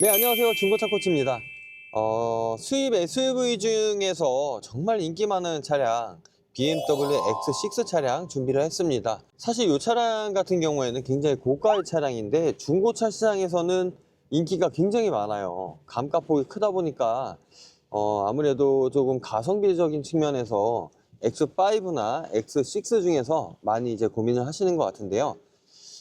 네, 안녕하세요. 중고차 코치입니다. 어, 수입 SUV 중에서 정말 인기 많은 차량 BMW X6 차량 준비를 했습니다. 사실 이 차량 같은 경우에는 굉장히 고가의 차량인데 중고차 시장에서는 인기가 굉장히 많아요. 감가폭이 크다 보니까 어, 아무래도 조금 가성비적인 측면에서 X5나 X6 중에서 많이 이제 고민을 하시는 것 같은데요.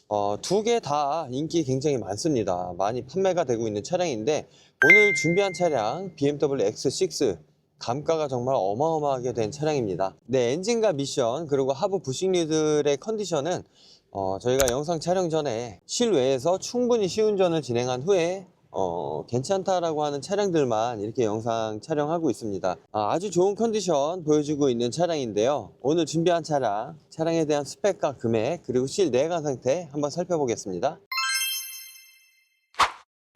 어, 두 개 다 인기 굉장히 많습니다. 많이 판매가 되고 있는 차량인데 오늘 준비한 차량 BMW X6 감가가 정말 어마어마하게 된 차량입니다. 네, 엔진과 미션 그리고 하부 부식류들의 컨디션은 어, 저희가 영상 촬영 전에 실외에서 충분히 시운전을 진행한 후에 어, 괜찮다라고 하는 차량들만 이렇게 영상 촬영하고 있습니다. 아, 주 좋은 컨디션 보여주고 있는 차량인데요. 오늘 준비한 차량, 차량에 대한 스펙과 금액, 그리고 실 내관 상태 한번 살펴보겠습니다.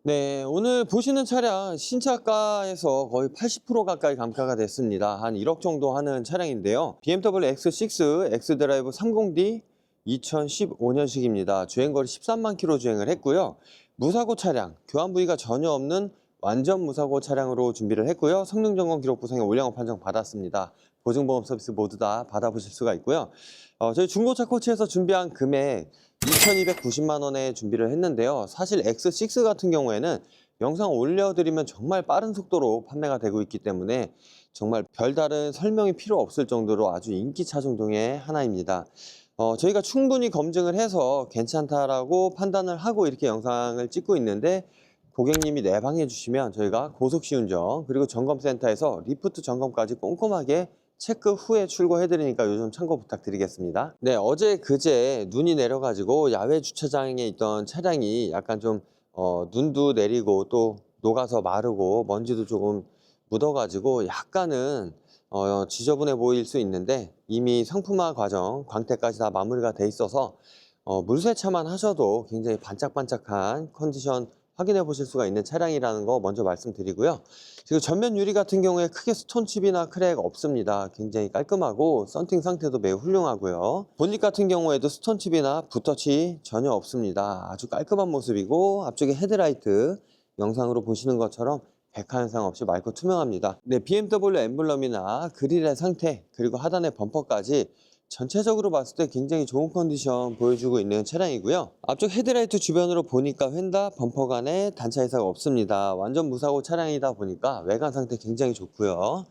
네, 오늘 보시는 차량 신차가에서 거의 80% 가까이 감가가 됐습니다. 한 1억 정도 하는 차량인데요. BMW X6 X드라이브 30D 2015년식입니다. 주행거리 13만 킬로 주행을 했고요. 무사고 차량, 교환 부위가 전혀 없는 완전 무사고 차량으로 준비를 했고요. 성능 점검 기록 부상에 올량업 판정 받았습니다. 보증보험 서비스 모두 다 받아보실 수가 있고요. 어, 저희 중고차 코치에서 준비한 금액 2,290만 원에 준비를 했는데요. 사실 X6 같은 경우에는 영상 올려드리면 정말 빠른 속도로 판매가 되고 있기 때문에 정말 별다른 설명이 필요 없을 정도로 아주 인기 차 중에 하나입니다. 어, 저희가 충분히 검증을 해서 괜찮다라고 판단을 하고 이렇게 영상을 찍고 있는데 고객님이 내방해 주시면 저희가 고속 시운전 그리고 점검센터에서 리프트 점검까지 꼼꼼하게 체크 후에 출고해 드리니까 요즘 참고 부탁드리겠습니다. 네, 어제 그제 눈이 내려가지고 야외 주차장에 있던 차량이 약간 좀 어, 눈도 내리고 또 녹아서 마르고 먼지도 조금 묻어가지고 약간은 어, 지저분해 보일 수 있는데 이미 상품화 과정, 광택까지 다 마무리가 돼 있어서 어, 물세차만 하셔도 굉장히 반짝반짝한 컨디션 확인해 보실 수가 있는 차량이라는 거 먼저 말씀드리고요. 그리고 전면 유리 같은 경우에 크게 스톤칩이나 크랙 없습니다. 굉장히 깔끔하고 썬팅 상태도 매우 훌륭하고요. 본닛 같은 경우에도 스톤칩이나 붓터치 전혀 없습니다. 아주 깔끔한 모습이고 앞쪽에 헤드라이트 영상으로 보시는 것처럼 백화현상 없이 맑고 투명합니다. 네, BMW 엠블럼이나 그릴의 상태 그리고 하단의 범퍼까지 전체적으로 봤을 때 굉장히 좋은 컨디션 보여주고 있는 차량이고요. 앞쪽 헤드라이트 주변으로 보니까 휀다 범퍼 간에 단차 이사가 없습니다. 완전 무사고 차량이다 보니까 외관 상태 굉장히 좋고요.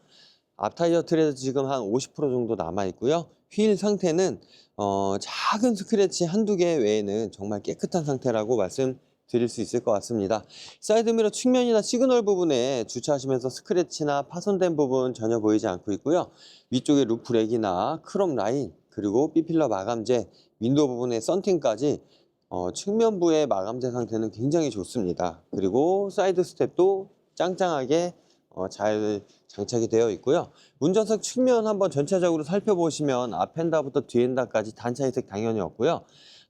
앞 타이어 트레도 지금 한 50% 정도 남아 있고요. 휠 상태는 어, 작은 스크래치 한두 개 외에는 정말 깨끗한 상태라고 말씀 드릴 수 있을 것 같습니다. 사이드미러 측면이나 시그널 부분에 주차하시면서 스크래치나 파손된 부분 전혀 보이지 않고 있고요. 위쪽에 루프렉이나 크롬 라인 그리고 B필러 마감재 윈도우 부분의 썬팅까지 어, 측면부의 마감재 상태는 굉장히 좋습니다. 그리고 사이드 스텝도 짱짱하게 어, 잘 장착이 되어 있고요. 운전석 측면 한번 전체적으로 살펴보시면 앞엔다부터 뒤엔다까지 단차 이색 당연히 없고요.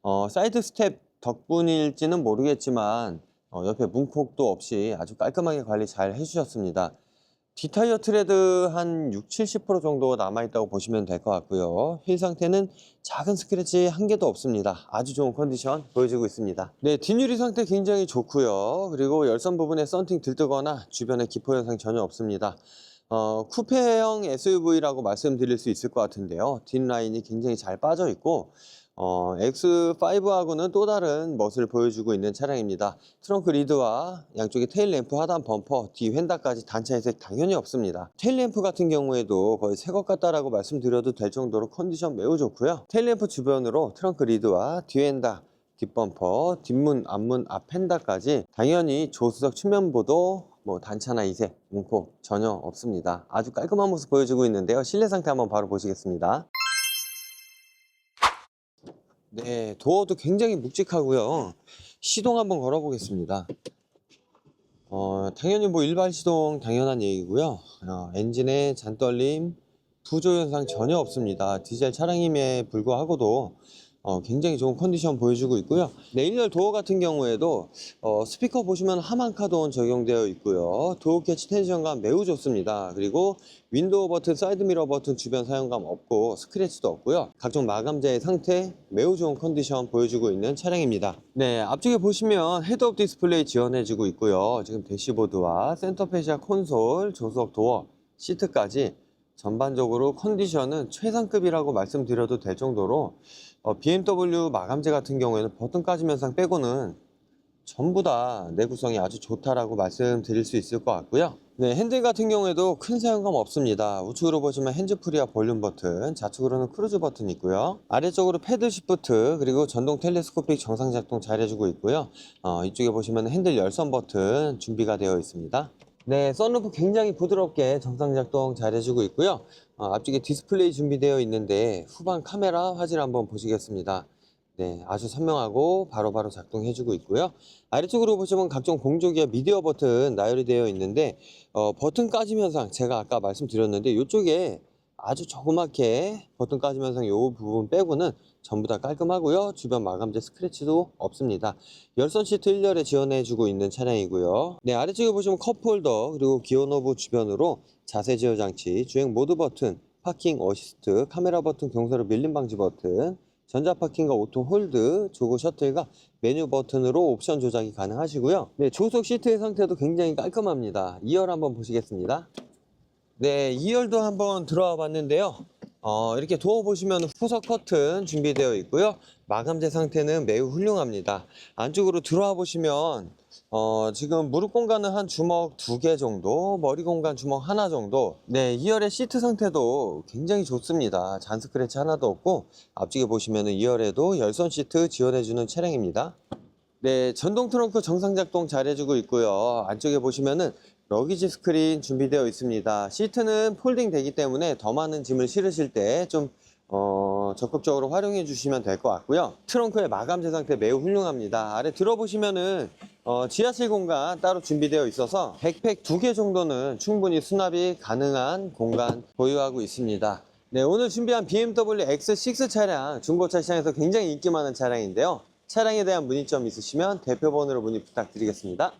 어, 사이드 스텝 덕분일지는 모르겠지만 어, 옆에 문콕도 없이 아주 깔끔하게 관리 잘 해주셨습니다. 뒷타이어 트레드 한 6, 70% 정도 남아있다고 보시면 될 것 같고요. 휠 상태는 작은 스크래치 한 개도 없습니다. 아주 좋은 컨디션 보여주고 있습니다. 네, 뒷유리 상태 굉장히 좋고요. 그리고 열선 부분에 썬팅 들뜨거나 주변에 기포 현상 전혀 없습니다. 어, 쿠페형 SUV라고 말씀드릴 수 있을 것 같은데요. 뒷라인이 굉장히 잘 빠져 있고 어, X5하고는 또 다른 멋을 보여주고 있는 차량입니다. 트렁크 리드와 양쪽에 테일램프, 하단 범퍼, 뒤 휀다까지 단차 혜색 당연히 없습니다. 테일램프 같은 경우에도 거의 새 것 같다라고 말씀드려도 될 정도로 컨디션 매우 좋고요. 테일램프 주변으로 트렁크 리드와 뒤 휀다, 뒷범퍼, 뒷문, 앞문, 앞 휀다까지 당연히 조수석 측면부도 뭐 단차나 이색, 문콕 전혀 없습니다. 아주 깔끔한 모습 보여주고 있는데요. 실내 상태 한번 바로 보시겠습니다. 네, 도어도 굉장히 묵직하고요. 시동 한번 걸어보겠습니다. 어, 당연히 뭐 일반 시동 당연한 얘기고요. 어, 엔진에 잔떨림, 부조 현상 전혀 없습니다. 디젤 차량임에 불구하고도 어, 굉장히 좋은 컨디션 보여주고 있고요. 네, 1열 도어 같은 경우에도 어, 스피커 보시면 하만카돈 적용되어 있고요. 도어 캐치 텐션감 매우 좋습니다. 그리고 윈도우 버튼, 사이드 미러 버튼 주변 사용감 없고 스크래치도 없고요. 각종 마감재의 상태 매우 좋은 컨디션 보여주고 있는 차량입니다. 네, 앞쪽에 보시면 헤드업 디스플레이 지원해주고 있고요. 지금 대시보드와 센터페시아 콘솔, 조석 도어, 시트까지 전반적으로 컨디션은 최상급이라고 말씀드려도 될 정도로 어, BMW 마감재 같은 경우에는 버튼 까짐 현상 빼고는 전부 다 내구성이 아주 좋다라고 말씀드릴 수 있을 것 같고요. 네, 핸들 같은 경우에도 큰 사용감 없습니다. 우측으로 보시면 핸즈프리와 볼륨 버튼, 좌측으로는 크루즈 버튼이 있고요. 아래쪽으로 패드 시프트, 그리고 전동 텔레스코픽 정상 작동 잘 해주고 있고요. 어, 이쪽에 보시면 핸들 열선 버튼 준비가 되어 있습니다. 네, 썬루프 굉장히 부드럽게 정상 작동 잘 해주고 있고요. 어, 앞쪽에 디스플레이 준비되어 있는데 후방 카메라 화질 한번 보시겠습니다. 네, 아주 선명하고 바로바로 작동해주고 있고요. 아래쪽으로 보시면 각종 공조기와 미디어 버튼 나열이 되어 있는데 어, 버튼 까짐 현상 제가 아까 말씀드렸는데 이쪽에 아주 조그맣게 버튼 현상 이 부분 빼고는 전부 다 깔끔하고요. 주변 마감재 스크래치도 없습니다. 열선 시트 1열에 지원해주고 있는 차량이고요. 네, 아래쪽에 보시면 컵홀더 그리고 기어 노브 주변으로 자세 제어 장치, 주행 모드 버튼, 파킹 어시스트, 카메라 버튼, 경사로 밀림 방지 버튼, 전자 파킹과 오토 홀드, 조거 셔틀과 메뉴 버튼으로 옵션 조작이 가능하시고요. 네, 조속 시트의 상태도 굉장히 깔끔합니다. 2열 한번 보시겠습니다. 네, 2열도 한번 들어와 봤는데요. 어, 이렇게 도어 보시면 후석 커튼 준비되어 있고요. 마감재 상태는 매우 훌륭합니다. 안쪽으로 들어와 보시면 어, 지금 무릎 공간은 한 주먹 두 개 정도, 머리 공간 주먹 하나 정도. 네, 2열의 시트 상태도 굉장히 좋습니다. 잔 스크래치 하나도 없고 앞쪽에 보시면은 2열에도 열선 시트 지원해주는 차량입니다. 네, 전동 트렁크 정상 작동 잘 해주고 있고요. 안쪽에 보시면은 러기지 스크린 준비되어 있습니다. 시트는 폴딩 되기 때문에 더 많은 짐을 실으실 때좀 어, 적극적으로 활용해 주시면 될 것 같고요. 트렁크의 마감재 상태 매우 훌륭합니다. 아래 들어보시면은 어, 지하실 공간 따로 준비되어 있어서 백팩 두 개 정도는 충분히 수납이 가능한 공간 보유하고 있습니다. 네, 오늘 준비한 BMW X6 차량 중고차 시장에서 굉장히 인기 많은 차량인데요. 차량에 대한 문의점 있으시면 대표 번호로 문의 부탁드리겠습니다.